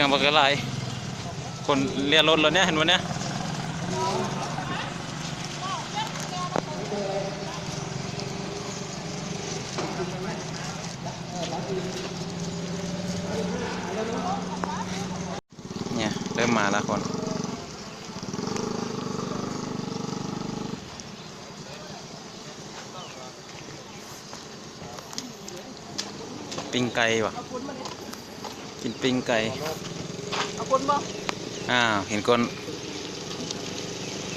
สียงบักกะไลายคนเรียรถแล้วเนี่ยเห็นไหมเนี่ยเนี่ยเริ่มมาแล้วคนปิ้งไก่วะกินปิ้งไก่ คนบ่อ้าวเห็นคน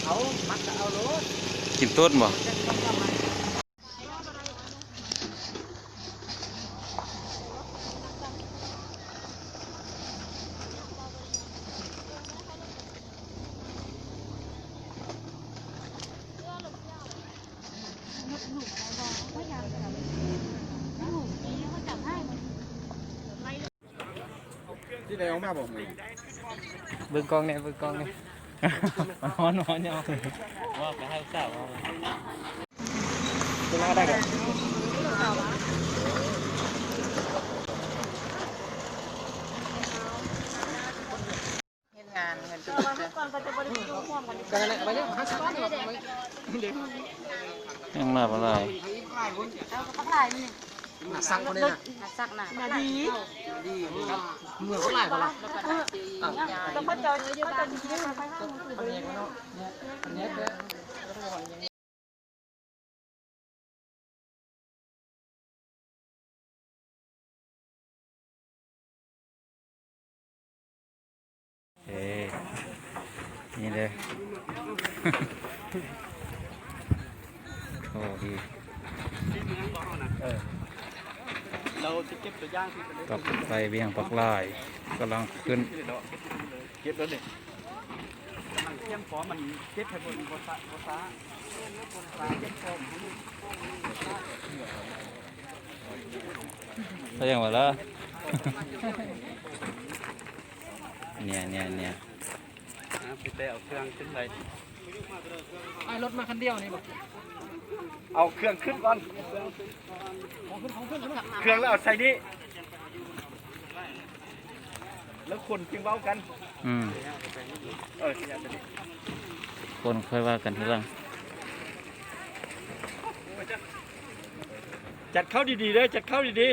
เอามักจะเอารถกินต้นบ่ ที่ไหนออกมาบอกเบิ่งกล้องเนี่ยเบิ่งกล้องเนี่ยนอนนอนเนี่ยว่าไปให้สาวจะมาได้กันเฮ็ดงานเงินจุกันอะไรไปเนี่ยฮัสก้อนเหรอยังมาอะไร สั่งคนนี้นะสักหนานาดีดีครับเมื่อเขาไล่เขาละแล้วก็เจออยู่บ้านอันนี้เนาะอันนี้เด้อเอ้นี่เลยโอ้ดี เรา จะเก็บตัวย่างที่เป็นกลับไปเวียงปักลายกำลังขึ้นเก็บแล้วเนี่ยมันเตรียมพร้อมมันเก็บให้บนบนฟ้าบนฟ้าบนฟ้าเก็บพร้อมเขาอย่างว่าละเนี่ยเนี่ยเนี่ยพี่เต้เอาเครื่องขึ้นเลยไอ้รถมาคันเดียวนี่บ่ เอาเครื่องขึ้นก่อน เครื่องแล้วเอาใส่นี่แล้วคนจึงเว้ากัน อืมเออที่อยากจะคนค่อยว่ากันทีหลังจัดเข้าดีๆเลยจัดเข้าดี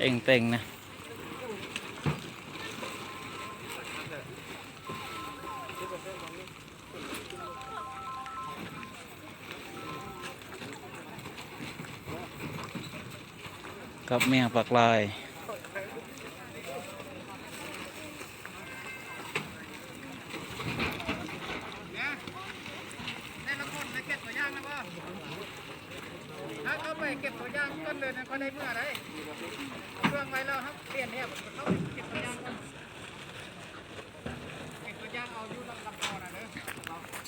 เอ็งเต็งนะ กับเมียปักลายได้ละคนไปเก็บตัวย่างนะพ่อถ้าเขาไปเก็บตัวอย่างต้นเดือนนั้นเขาได้เมื่อไรเครื่องไว้แล้วครับเปลี่ยนเนี่ยเขาเก็บตัวอย่างก่อนเก็บตัวอย่างเอาอยู่ลำลำคอนะเด้อ